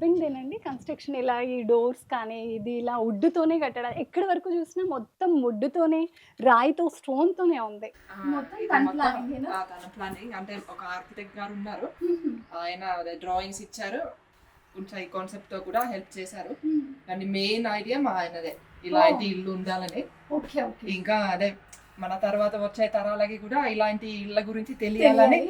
హస్బెండేనండి construction ఇలా ఈ doors కానీ ఇది ఇలా వుడ్తోనే కట్టడం. ఎక్కడి వరకు చూసినా మొత్తం వుడ్తోనే రాయితో స్టోన్ తోనే ఉంది ప్లానింగ్ అంటే ఒక ఆర్కిటెక్ట్ గారు ఉన్నారు. ఆయన అదే డ్రాయింగ్స్ ఇచ్చారు. కొంచెం ఈ కాన్సెప్ట్తో కూడా హెల్ప్ చేశారు. కానీ మెయిన్ ఐడియా మా ఆయనదే. ఇలాంటి ఇల్లు ఉండాలని. Okay okay. ఇంకా అదే మన తర్వాత వచ్చే తరాలకి కూడా ఇలాంటి ఇళ్ళ గురించి తెలియాలని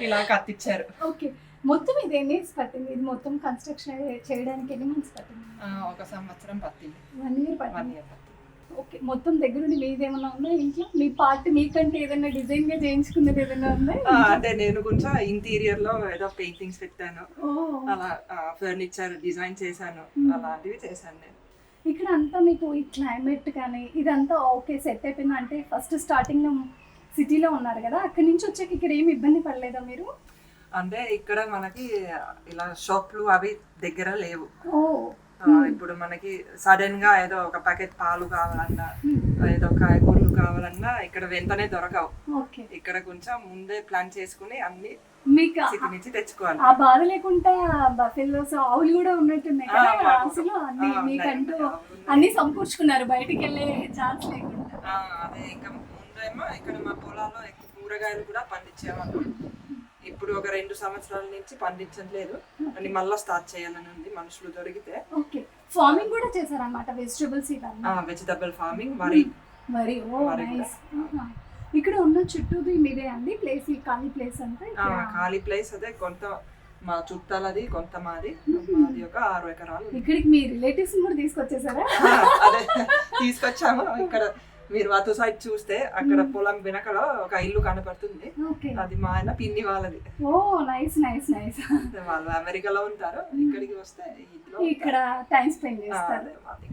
ఇలా కత్తిచ్చారు. ఓకే. మొత్తం ఇది ఎన్ని ఇయర్స్ పట్టింది? ఇది మొత్తం కన్స్ట్రక్షన్ చేయడానికి ఎన్ని మంత్స్ పట్టింది? ఒక సంవత్సరం పత్తింది వన్ ఇయర్ పట్టింది? ఓకే మొత్తం దగ్గరుండి మీది ఏమైనా ఉందా? ఇంట్లో మీ పార్ట్ మీకంటే ఏదైనా డిజైన్గా చేయించుకున్నది ఏదైనా ఉందా అంటే నేను కొంచెం ఇంటీరియర్లో ఏదో పెయింటింగ్స్ పెట్టాను. అలా ఫర్నిచర్ డిజైన్ చేశాను. Hmm. అలాంటివి చేశాను నేను. ఇక్కడ అంతా మీకు ఈ క్లైమేట్ కానీ ఇదంతా ఓకే సెట్ అయిపోయింది? అంటే ఫస్ట్ స్టార్టింగ్లో సిటీలో ఉన్నారు కదా అక్కడి నుంచి వచ్చాక ఇక్కడ ఏమి ఇబ్బంది పడలేదా మీరు? అంటే ఇక్కడ మనకి ఇలా షాప్లు అవి దగ్గర లేవు. ఇప్పుడు మనకి సడన్గా ఏదో ఒక ప్యాకెట్ పాలు కావాలన్నా ఏదో కాయగూరలు కావాలన్నా ఇక్కడ వెంటనే దొరకవు. ఇక్కడ కొంచెం ముందే ప్లాన్ చేసుకుని అన్ని మీకు నుంచి తెచ్చుకోవాలి. ఆ బాధ లేకుండా బఫెల్లోస్ ఆవులు కూడా ఉన్నట్టున్నాయి కదా అసలు అన్ని మీకంటూ. అన్ని సమకూర్చుకున్నారు. బయటికి వెళ్ళే ఛాన్స్ లేకుండా. అదే ఇంకా ముందేమో ఇక్కడ మా పొలాల్లో కూరగాయలు కూడా పండించేవాళ్ళు. ఇప్పుడు ఒక రెండు సంవత్సరాల నుంచి పండించట్లేదు అని మళ్ళీ స్టార్ట్ చేయాలని ఉంది మనుషులు దొరికితే. ఓకే ఫార్మింగ్ కూడా చేశారన్నమాట వెజిటబుల్స్ ఇవన్నీ వెజిటబుల్ ఫార్మింగ్ వరి. మరి ఓ మరి కూడా. నైస్ ఇక్కడ ఉన్న చుట్టూ మీదే అండి ప్లేస్ ఈ ఖాళీ ప్లేస్ ఇక్కడ? ఖాళీ ప్లేస్ అదే కొంత మా చుట్టాలది కొంత మాది. మాది ఒక ఆరు ఎకరాలు. ఇక్కడికి మీ రిలేటివ్స్ కూడా తీసుకొచ్చేసారా? అదే తీసుకొచ్చాము. ఇక్కడ మీరు అటు సైడ్ చూస్తే అక్కడ పొలం వెనకలో ఒక ఇల్లు కనపడుతుంది. అది మా ఆయన పిన్ని వాళ్ళది. Oh nice nice nice. వాళ్ళు అమెరికాలో ఉంటారు. ఇక్కడికి వస్తే ఇక్కడ టైం స్పెండ్ చేస్తారు.